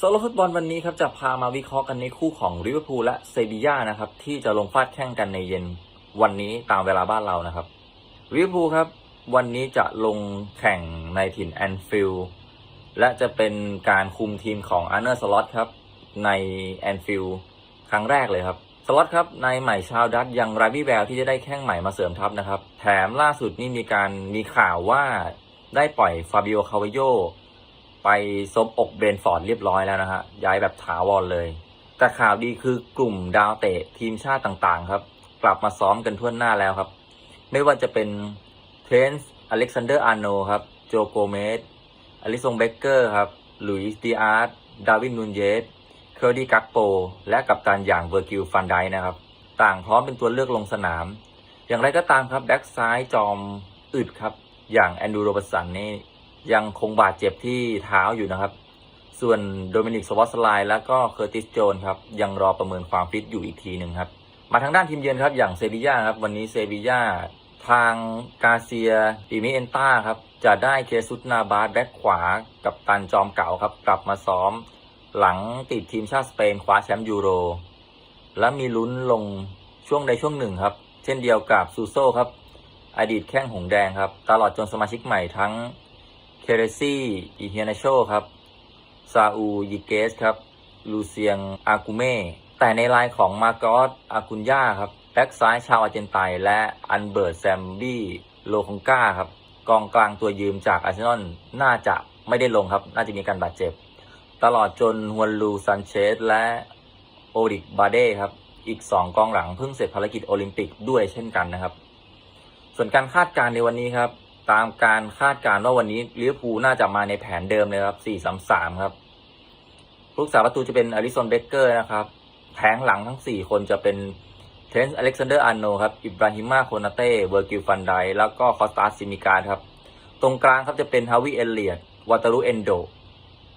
โซโลฟุตบอลวันนี้ครับจะพามาวิเคราะห์กันในคู่ของลิเวอร์พูลและเซบีย่านะครับที่จะลงฟาดแข่งกันในเย็นวันนี้ตามเวลาบ้านเรานะครับลิเวอร์พูลครับวันนี้จะลงแข่งในถิ่นแอนฟิลด์และจะเป็นการคุมทีมของอาร์เนอร์สล็อตครับในแอนฟิลด์ครั้งแรกเลยครับสล็อตครับในใหม่ชาวดัตยังไรบี้แววที่จะได้แข้งใหม่มาเสริมทัพนะครับ แถมล่าสุดนี่มีการมีข่าวว่าได้ปล่อยฟาบิโอคาวโย ไปซบอกเบรนฟอร์ดเรียบร้อยแล้วนะฮะ ย้ายแบบถาวรเลย แต่ข่าวดีคือกลุ่มดาวเตะทีมชาติต่างๆ ครับ กลับมาซ้อมกันทั่วหน้าแล้วครับ ไม่ว่าจะเป็นเทรนส์อเล็กซานเดอร์อาร์โนครับ โจโกเมสอลิซงเบเกอร์ครับลุยส์ดีอาร์ตดาวินนูนเยสเคอร์ดี้กักโป และกัปตันอย่างเวอร์กิลฟันไดนะครับ ต่างพร้อมเป็นตัวเลือกลงสนาม อย่างไรก็ตามครับ แบ็กซ้ายจอมอึดครับ อย่างแอนดูโรบสันนี่ ยังคงบาดเจ็บที่เท้าอยู่นะครับ ส่วนโดมินิกสวอตสไลน์และก็เคอร์ติสโจนครับยังรอประเมินความฟิตอยู่อีกทีหนึ่งครับ มาทางด้านทีมเยือนครับอย่างเซบีย่าครับวันนี้เซบีย่าทางกาเซียปีมิเอนต้าครับจะได้เคซุตนาบาสแบ็คขวากับตันจอมเก่าครับ กลับมาซ้อม หลังติดทีมชาติสเปนคว้าแชมป์ยูโร และมีลุ้นลงช่วงใดช่วงหนึ่งครับ เช่นเดียวกับซูโซ่ครับ อดีตแข้งหงแดงครับ ตลอดจนสมาชิกใหม่ทั้ง เคเรซี่อิเฮียนาโชครับ ซาอูยิเกสครับ ลูเซียงอากุเม่ แต่ในไลน์ของมาร์กอสอากุนย่าครับแบ็กซ้ายชาวอาร์เจนไตและอันเบิร์ตแซมบี้โลคงก้าครับ กองกลางตัวยืมจากอาร์เซนอลน่าจะไม่ได้ลงครับ น่าจะมีการบาดเจ็บ ตลอดจนฮวนลูซันเชสและโอริกบาเด้ครับ อีก 2 กองหลังเพิ่งเสร็จภารกิจโอลิมปิกด้วยเช่นกันนะครับ ส่วนการคาดการณ์ในวันนี้ครับ ตามการคาดการณ์ว่าวันนี้ลิเวอร์พูลน่าจะมาในแผนเดิมเลยครับ4-3-3ครับผู้รักษาประตูจะเป็นอลิซอนเบเกอร์นะครับแผงหลังทั้ง4คนจะเป็นเทรนส์อเล็กซานเดอร์อาร์โนครับ อิบราฮิมาโคนาเต้ เวอร์กิลฟันได แล้วก็คอสตาซิมิการครับ ตรงกลางครับจะเป็นฮาวิเอลเลียดวาตารุเอนโด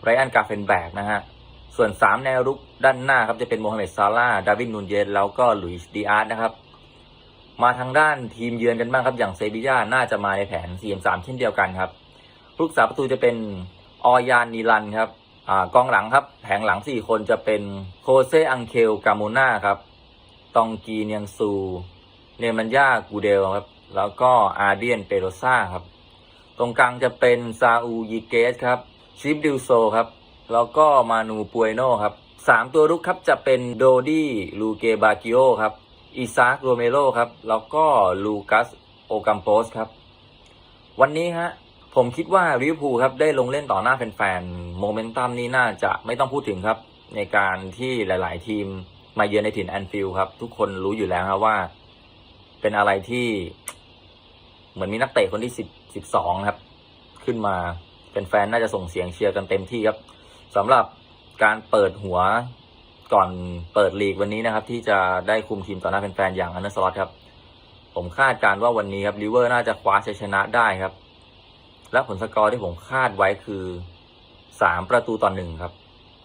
ไรอันกาเฟนแบกนะฮะ ส่วน 3 แนวรุกด้านหน้าครับจะเป็นโมฮัมเหม็ดซาลาดาวินนูนเยสแล้วก็หลุยส์ดีอาร์ตนะครับ มาทางด้านทีมเยือนกันบ้างครับ อย่างเซบีย่าน่าจะมาในแผน 4-3เช่นเดียวกันครับผู้รักษาประตูจะเป็นออยานนีลันครับอกองหลังครับ แผงหลัง 4 คนจะเป็นโคเซอังเคลกาโมนาครับ ตองกีเนียงซู เนมันยากูเดลครับ แล้วก็อาเดียนเปโรซ่าครับ ตรงกลางจะเป็นซาอูยิเกสครับ ชิปดิวโซครับ แล้วก็มานูปวยโนครับสามตัวรุกครับจะเป็นโดดี้ลูเกบากิโอครับ อิซากโรเมโรครับ แล้วก็ลูกัสโอกัมโปสครับ วันนี้ฮะผมคิดว่าลิเวอร์พูลครับได้ลงเล่นต่อหน้าแฟนๆโมเมนตัมนี่น่าจะไม่ต้องพูดถึงครับ ในการที่หลาย ๆ ทีมมาเยือนในถิ่นแอนฟิลด์ครับ ทุกคนรู้อยู่แล้วครับว่า เป็นอะไรที่ เหมือนมีนักเตะคนที่สิบสิบสองครับ ขึ้นมาเป็นแฟนๆน่าจะส่งเสียงเชียร์กันเต็มที่ครับสำหรับการเปิดหัว ก่อนเปิดลีกวันนี้นะครับ ที่จะได้คุมทีมต่อหน้าแฟนๆอย่างอันเดอร์สล็อตครับ ผมคาดการว่าวันนี้ครับลิเวอร์น่าจะคว้าชัยชนะได้ครับ และผลสกอร์ที่ผมคาดไว้คือสามประตูต่อหนึ่งครับ